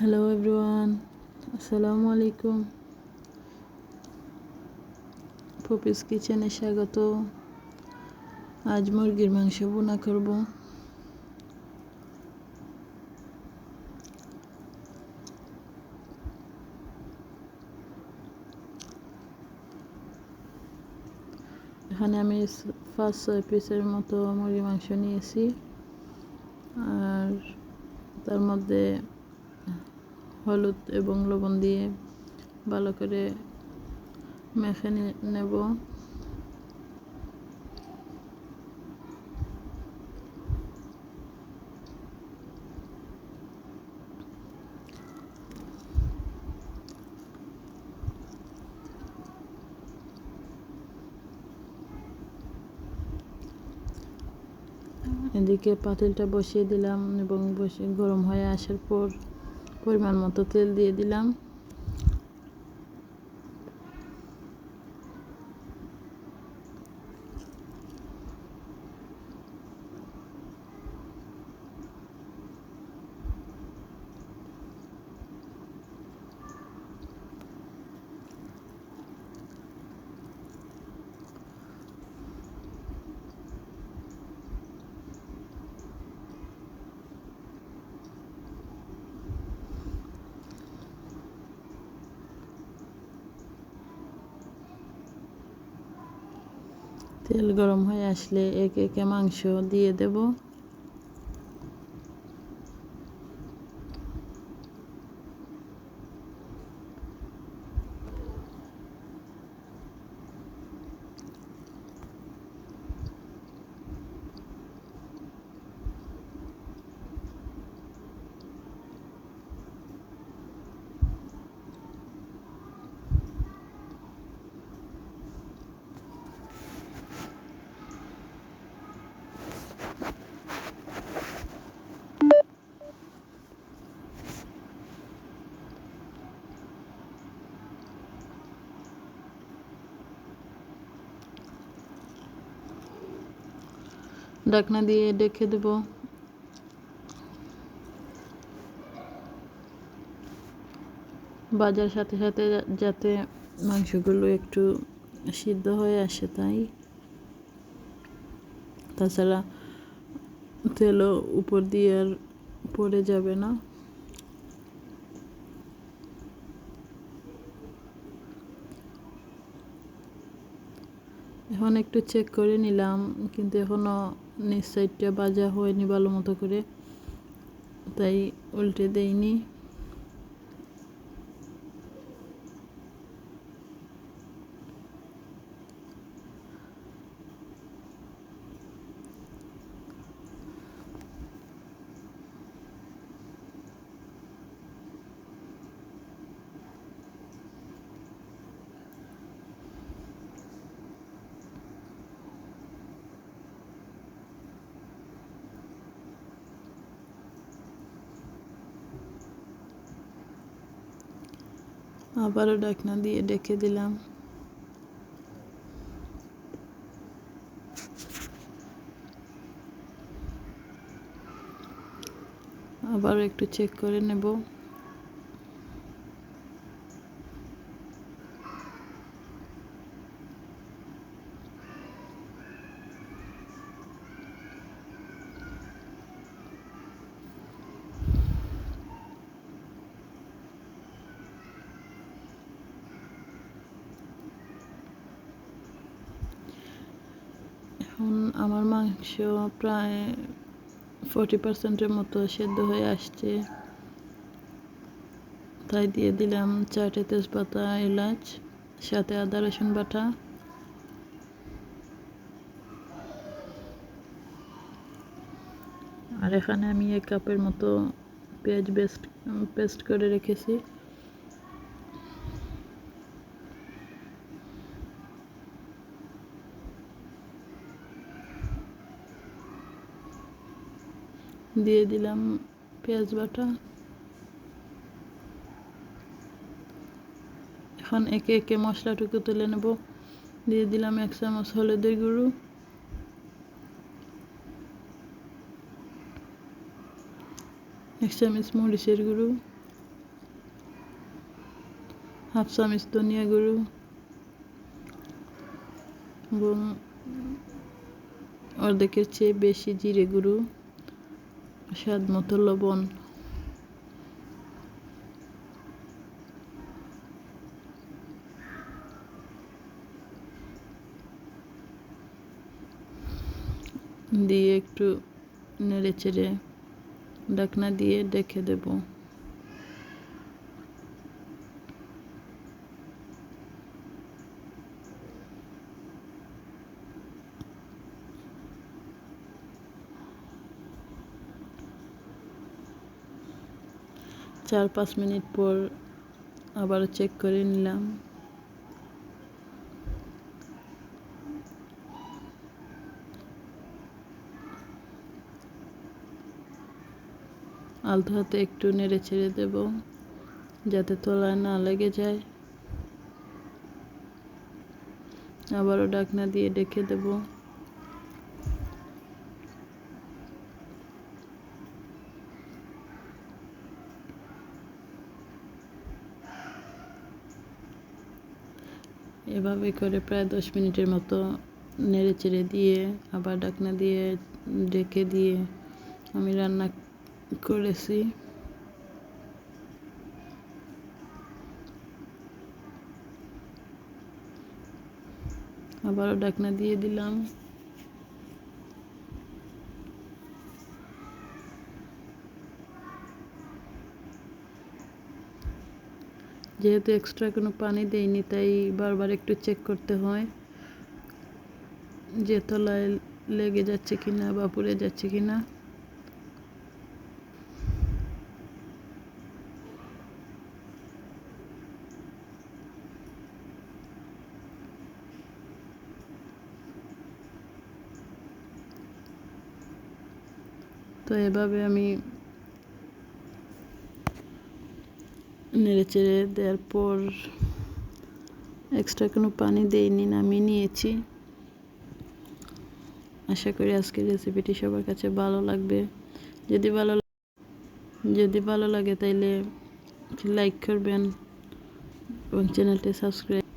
Hello everyone আসসালামু আলাইকুম Poppy's কিচেনে স্বাগত। আজ মুরগির মাংস বোনা করব। এখানে আমি পাঁচ ছয় পিসের মতো মুরগি মাংস নিয়েছি। আর তার মধ্যে হলুদ এবং লবণ দিয়ে ভালো করে মেখে নেব। এদিকে পাতিলটা বসিয়ে দিলাম এবং বসে গরম হয়ে আসার পর পরিমাণ মতো তেল দিয়ে দিলাম। তেল গরম হয়ে আসলে একে একে মাংস দিয়ে দেব। ঢাকনা দিয়ে ডেকে দেব। বাজার সাথে সাথে যাতে মাংসগুলো একটু সিদ্ধ হয়ে আসে তাই। তাছাড়া তেলও উপর দিয়ে আর পড়ে যাবে না। এখন একটু চেক করে নিলাম, কিন্তু এখনও নিচ সাইডটা বাজা হয়নি ভালো মতো করে। তাই উল্টে দেইনি। আবারও ডাকনা দিয়ে ডেকে দিলাম। আবার একটু চেক করে নেব। এখন আমার মাংস প্রায় ফোরটি পার্সেন্টের মতো সেদ্ধ হয়ে আসছে। তাই দিয়ে দিলাম চারটে তেজপাতা, এলাচ, সাথে আদা, রসুন বাটা। আর এখানে আমি এক কাপের মতো পেঁয়াজ বেস্ট পেস্ট করে রেখেছি। দিয়ে দিলাম পেঁয়াজ বাটা। এখন একে একে মশলাটুকু তুলে নেব। দিয়ে দিলাম এক চামচ হলুদের গুঁড়ো। এক চামচ মরিচের গুঁড়ো। হাফ চামচ ধনিয়া গুঁড়ো। এবং অর্ধেকের চেয়ে বেশি জিরে গুঁড়ো। স্বাদ মতো লবণ দিয়ে একটু নেড়ে চেড়ে ঢাকনা দিয়ে ডেকে দেব। চার পাঁচ মিনিট পর আবার চেক করে নিলাম। আলতো হাতে একটু নেড়ে ছেড়ে দেব, যাতে তলায় না লেগে যায়। আবারও ডাকনা দিয়ে ডেকে দেব। এভাবে করে প্রায় দশ মিনিটের মতো নেড়ে চেড়ে দিয়ে, আবার ডাকনা দিয়ে, ডেকে দিয়ে আমি রান্না করেছি। আবারও ডাকনা দিয়ে দিলাম। যেহেতু এক্সট্রা কোনো পানি দেয়নি তাই বারবার একটু চেক করতে হয় যে তলায় লেগে যাচ্ছে কিনা বা পুড়ে যাচ্ছে কিনা। তো এভাবে আমি নেড়ে চেড়ে দেওয়ার পর এক্সট্রা কোনো পানি দেইনি, নামিয়ে নিয়েছি। আশা করি আজকের রেসিপিটি সবার কাছে ভালো লাগবে। যদি ভালো যদি ভালো লাগে তাইলে লাইক করবেন এবং চ্যানেলটি সাবস্ক্রাইব